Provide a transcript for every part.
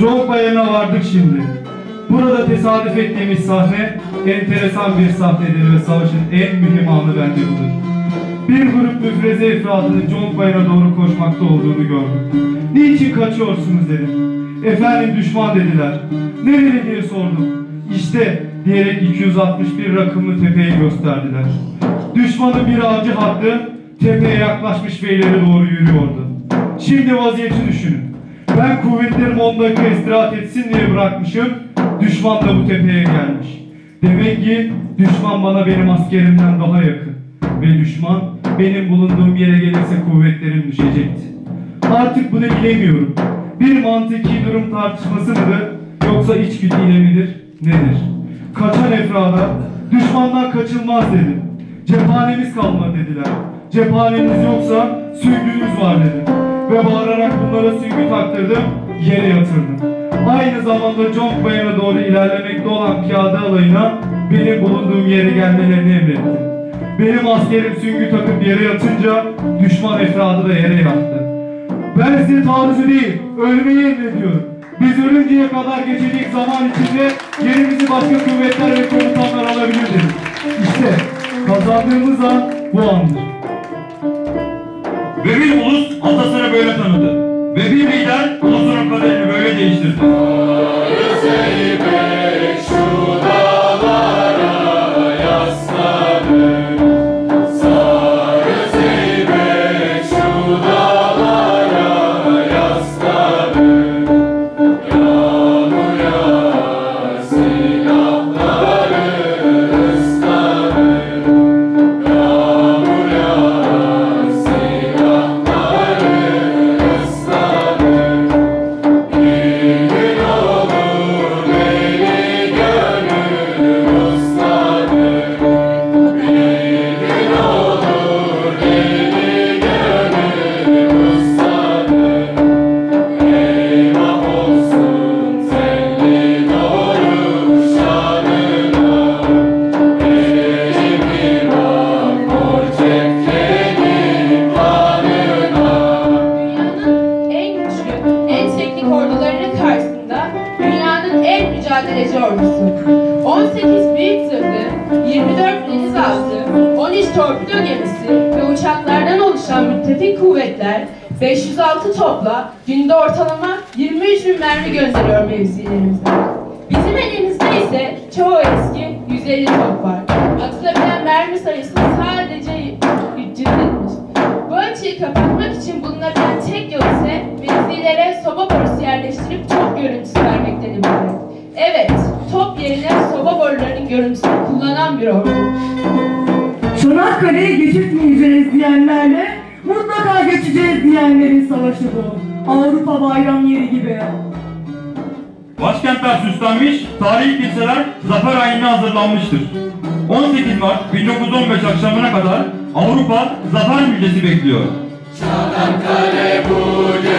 Çok bayana vardık şimdi. Burada tesadüf ettiğimiz sahne enteresan bir sahnedir ve savaşın en mühim anı bence budur. Bir grup müfreze efradının John Bayır'a doğru koşmakta olduğunu gördüm. Niçin kaçıyorsunuz dedim. Efendim düşman dediler. Nereli diye sordum. İşte diyerek 261 rakımlı tepeyi gösterdiler. Düşmanın bir avcı hattı tepeye yaklaşmış ve doğru yürüyordu. Şimdi vaziyeti düşünün. Ben kuvvetlerim 10 dakika istirahat etsin diye bırakmışım. Düşman da bu tepeye gelmiş. Demek ki düşman bana benim askerimden daha yakın. Ve düşman benim bulunduğum yere gelirse kuvvetlerim düşecekti. Artık bunu bilemiyorum. Bir mantıki durum tartışması mıdır yoksa içgüdüyle midir nedir? Kaçan efrada düşmandan kaçılmaz dedim. Cephanemiz kalmadı dediler. Cephanemiz yoksa süngümüz var dedim. Ve bağırarak bunlara süngü taktırdım, yere yatırdım. Aynı zamanda John Bayır'a doğru ilerlemekte olan piyade alayına benim bulunduğum yere gelmelerini emrettim. Benim askerim süngü takıp yere yatınca düşman efradı da yere yattı. Ben size taarruzu değil, ölmeyi emrediyorum. Biz ölünceye kadar geçecek zaman içinde yerimizi başka kuvvetler ve komutanlar alabilir dedim. İşte kazandığımız an bu andır. Ve bir ulus atasını böyle tanıdı. Ve bir ulusunun kaderini böyle değiştirdi. Dünyanın 506 topla günde ortalama 23 bin mermi gönderiyor mevzilerimize. Bizim elimizde ise çoğu eski 150 top var. Atılabilen mermi sayısı sadece 300 edilmiş. Bu açıyı kapatmak için bulunabilen tek yol ise mevzilere soba borusu yerleştirip top görüntüsü vermektedir bize. Evet, top yerine soba borularının görüntüsünü kullanan bir ordu. Savaşı bu. Avrupa bayram yeri gibi. Başkentler süslenmiş, tarihi kiliseler zafer ayinine hazırlanmıştır. 18 Mart 1915 akşamına kadar Avrupa zafer müjdesi bekliyor. Çanakkale bugün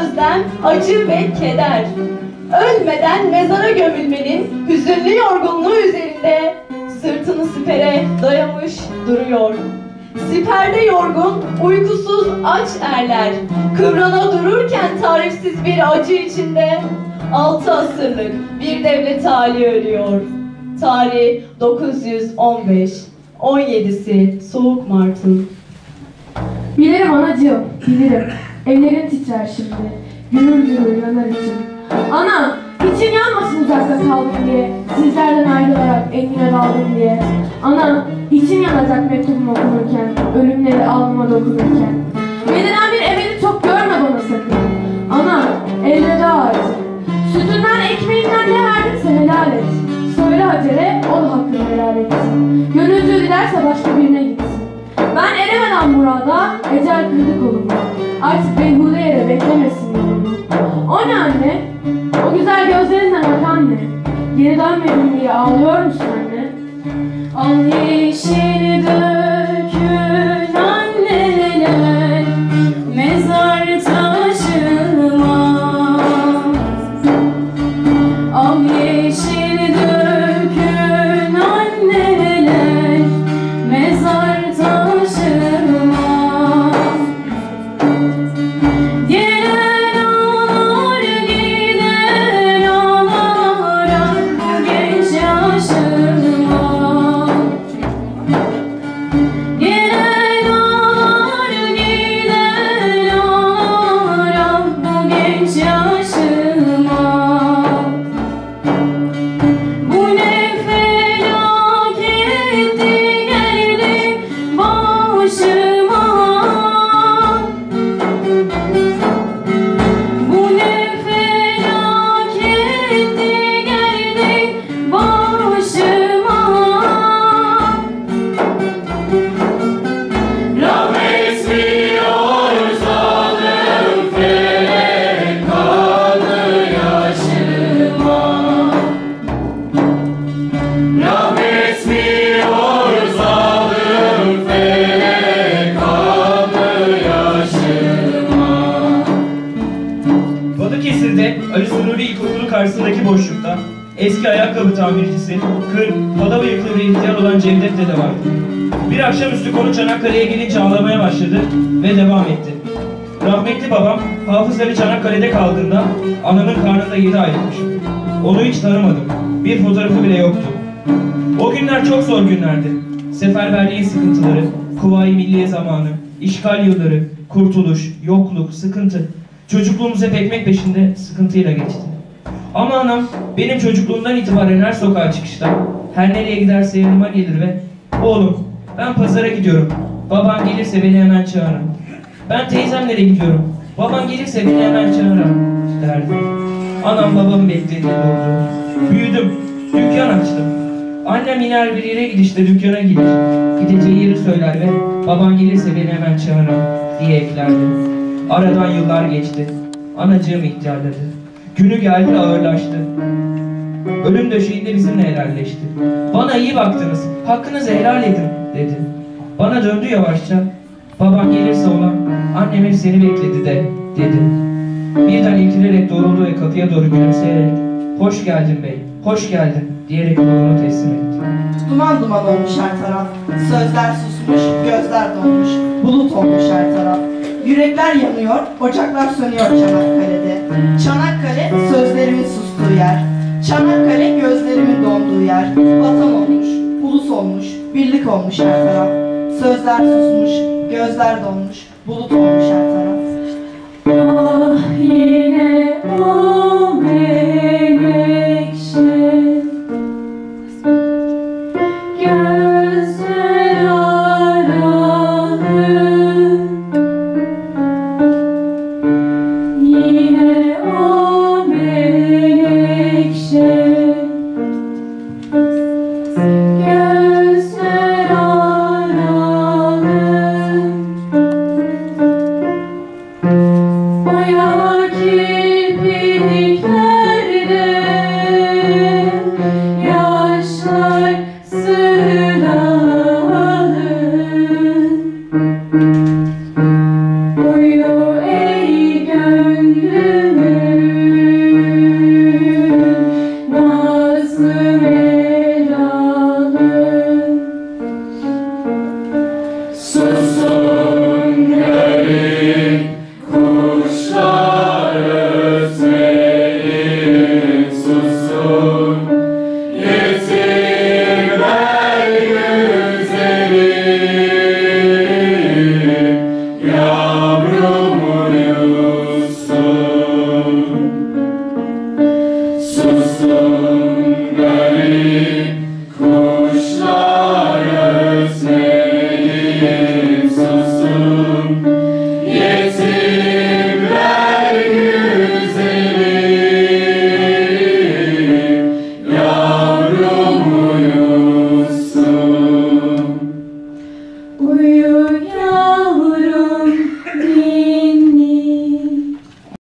özlem, acı ve keder. Ölmeden mezara gömülmenin hüzünlü yorgunluğu üzerinde Sırtını sipere dayamış duruyor. Siperde yorgun, uykusuz aç erler. Kıvrana dururken tarifsiz bir acı içinde Altı asırlık bir devlet hali ölüyor Tarih 915 17'si Soğuk Mart'ın. Bilirim anacığım, bilirim. Evlerin titrer şimdi, gürül gürül yanar için. Ana, için yanmasın uzakta kaldım diye, sizlerden ayrılarak enine daldım diye. Ana, için yanacak mektubumu okunurken, ölümleri alnıma dokunurken. Verilen bir evini çok görme bana sakın. Ana, elveda artık. Sütünden, ekmeğinden ne verdinse helal et. Söyle Hacer'e, o da hakkını helal etsin. Gönülcü dilerse başka birine gitsin. Ben eremeden burada, ecel kırdık olumda. Artık beyhude yere beklemesin yolumu. O ne anne? O güzel gözlerinden akan ne? Geri dönmedim diye ağlıyor musun anne? Al yeşil dökün karşısındaki boşlukta eski ayakkabı tamircisi, kır, pada bıyıklı bir ihtiyar olan Cevdet dede vardı. Bir akşamüstü konu Çanakkale'ye gelince ağlamaya başladı ve devam etti. Rahmetli babam Hafız Ali Çanakkale'de kaldığında ananın karnında yedi aylıkmış. Onu hiç tanımadım. Bir fotoğrafı bile yoktu. O günler çok zor günlerdi. Seferberliğin sıkıntıları, Kuvayi Milliye zamanı, işgal yılları, kurtuluş, yokluk, sıkıntı. Çocukluğumuz hep ekmek peşinde sıkıntıyla geçti. Ama anam benim çocukluğumdan itibaren her sokağa çıkışta, her nereye giderse yanıma gelir ve Oğlum ben pazara gidiyorum. Baban gelirse beni hemen çağırın. Ben teyzemlere gidiyorum. Baban gelirse beni hemen çağırın derdi. Anam babam bekledi doğdu. Büyüdüm. Dükkan açtım. Annem iner bir yere gidişte dükkana gelir. Gideceği yeri söyler ve baban gelirse beni hemen çağırın diye eklerdi. Aradan yıllar geçti. Anacığım ihtiyarladı. Günü geldi ağırlaştı. Ölüm döşeğinde bizimle helalleşti. Bana iyi baktınız, hakkınızı helal edin dedi. Bana döndü yavaşça. Baban gelirse olan annem hep seni bekledi de dedi. Birden ilgilenerek doğruldu ve kapıya doğru gülümseyerek hoş geldin bey, hoş geldin diyerek kolunu teslim etti. Duman duman olmuş her taraf. Sözler susmuş, gözler donmuş. Bulut olmuş her taraf. Yürekler yanıyor, ocaklar sönüyor Çanakkale'de. Çanakkale sözlerimin sustuğu yer. Çanakkale gözlerimin donduğu yer. Vatan olmuş, ulus olmuş, birlik olmuş her taraf. Sözler susmuş, gözler donmuş, bulut olmuş her taraf.